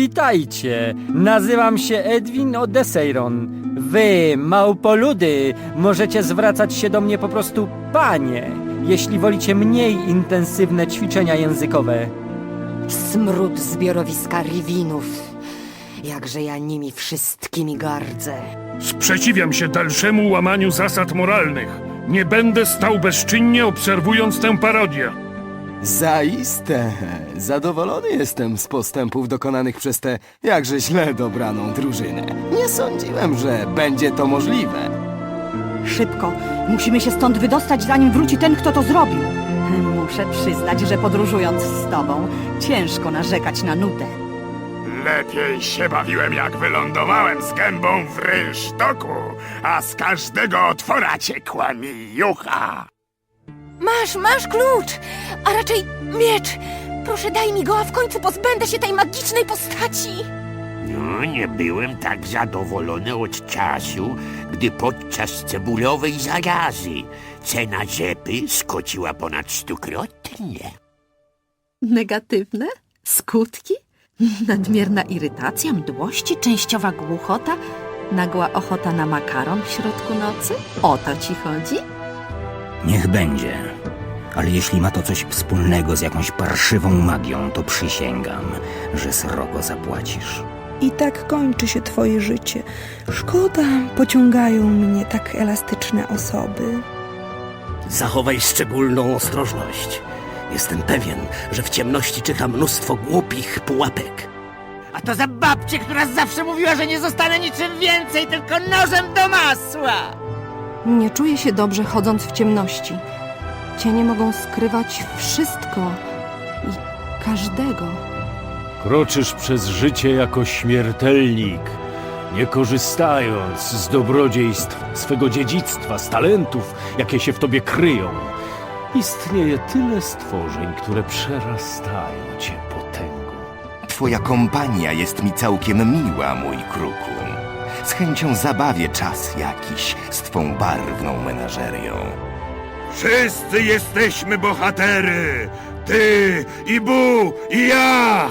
Witajcie, nazywam się Edwin Odesejron. Wy, małpoludy, możecie zwracać się do mnie po prostu panie, jeśli wolicie mniej intensywne ćwiczenia językowe. Smród zbiorowiska Riwinów. Jakże ja nimi wszystkimi gardzę. Sprzeciwiam się dalszemu łamaniu zasad moralnych. Nie będę stał bezczynnie obserwując tę parodię. Zaiste. Zadowolony jestem z postępów dokonanych przez tę jakże źle dobraną drużynę. Nie sądziłem, że będzie to możliwe. Szybko, musimy się stąd wydostać, zanim wróci ten, kto to zrobił. Muszę przyznać, że podróżując z tobą, ciężko narzekać na nutę. Lepiej się bawiłem, jak wylądowałem z gębą w rynsztoku, a z każdego otwora ciekła mi jucha. Masz, masz klucz! A raczej miecz! Proszę daj mi go, a w końcu pozbędę się tej magicznej postaci! No, nie byłem tak zadowolony od czasu, gdy podczas cebulowej zarazy cena rzepy skociła ponad stukrotnie. Negatywne? Skutki? Nadmierna irytacja, mdłości, częściowa głuchota, nagła ochota na makaron w środku nocy? O to ci chodzi? Niech będzie. Ale jeśli ma to coś wspólnego z jakąś parszywą magią, to przysięgam, że srogo zapłacisz. I tak kończy się twoje życie. Szkoda, pociągają mnie tak elastyczne osoby. Zachowaj szczególną ostrożność. Jestem pewien, że w ciemności czyha mnóstwo głupich pułapek. A to za babcię, która zawsze mówiła, że nie zostanę niczym więcej, tylko nożem do masła! Nie czuję się dobrze chodząc w ciemności. Cienie mogą skrywać wszystko i każdego. Kroczysz przez życie jako śmiertelnik, nie korzystając z dobrodziejstw swego dziedzictwa, z talentów, jakie się w tobie kryją. Istnieje tyle stworzeń, które przerastają cię potęgą. Twoja kompania jest mi całkiem miła, mój kruku. Z chęcią zabawię czas jakiś z twą barwną menażerią. Wszyscy jesteśmy bohatery! Ty i Bu i ja!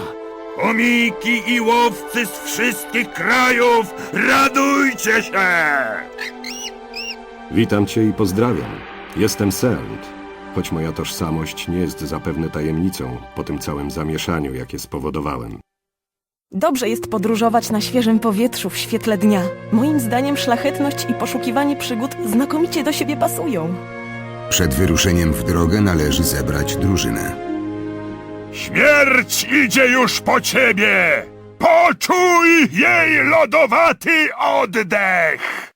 Omiki i łowcy z wszystkich krajów, radujcie się! Witam cię i pozdrawiam. Jestem Seld, choć moja tożsamość nie jest zapewne tajemnicą po tym całym zamieszaniu, jakie spowodowałem. Dobrze jest podróżować na świeżym powietrzu w świetle dnia. Moim zdaniem szlachetność i poszukiwanie przygód znakomicie do siebie pasują. Przed wyruszeniem w drogę należy zebrać drużynę. Śmierć idzie już po ciebie! Poczuj jej lodowaty oddech!